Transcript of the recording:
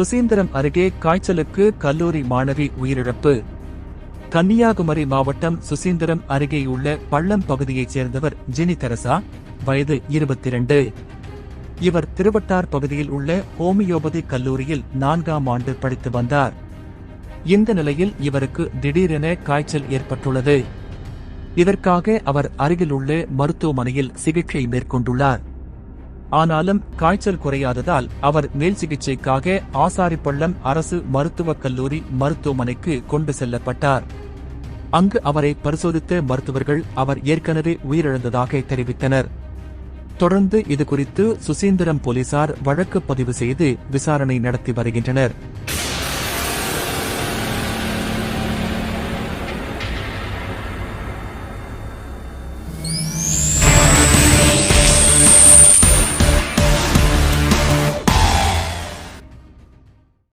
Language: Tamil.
சுசீந்திரம் அருகே காய்ச்சலுக்கு கல்லூரி மாணவி உயிரிழப்பு. கன்னியாகுமரி மாவட்டம் சுசீந்திரம் அருகேயுள்ள பள்ளம் பகுதியைச் சேர்ந்தவர் ஜினி தெரசா வயது இருபத்தி இரண்டு இவர் திருவட்டார் பகுதியில் உள்ள ஹோமியோபதி கல்லூரியில் நான்காம் ஆண்டு படித்து வந்தார். இந்த நிலையில் இவருக்கு திடீரென காய்ச்சல் ஏற்பட்டுள்ளது. இதற்காக அவர் அருகிலுள்ள மருத்துவமனையில் சிகிச்சை மேற்கொண்டுள்ளார். ஆனாலும் காய்ச்சல் குறையாததால் அவர் மேல் சிகிச்சைக்காக ஆசாரிப்பள்ளம் அரசு மருத்துவக் கல்லூரி மருத்துவமனைக்கு கொண்டு செல்லப்பட்டார். அங்கு அவரை பரிசோதித்த மருத்துவர்கள் அவர் ஏற்கனவே உயிரிழந்ததாக தெரிவித்தனர். தொடர்ந்து இதுகுறித்து சுசீந்திரம் போலீசார் வழக்கு பதிவு செய்து விசாரணை நடத்தி வருகின்றனர்.